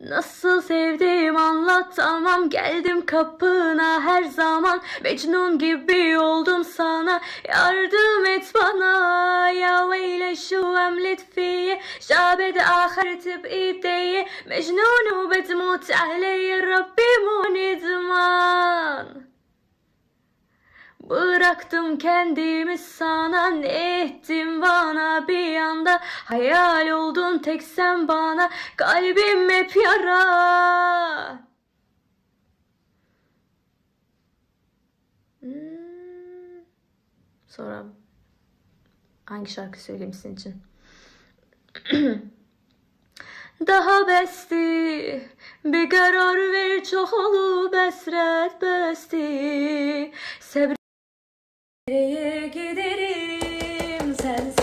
Nasıl sevdiğim anlatamam. Geldim kapına her zaman. Mecnun gibi oldum sana. Yardım et bana. Ya veyle şu emlet fiye Şabed ahireti b'ideyi Mecnun bedmut aleyhi Rabbimun idman Bıraktım kendimi sana ne ettim bana? Bir anda Hayal oldun tek sen bana. Kalbim hep yara. Hmm. Sonra hangi şarkı söyleyeyim sizin için? Daha besti. Bir karar ver çok olup esret besti says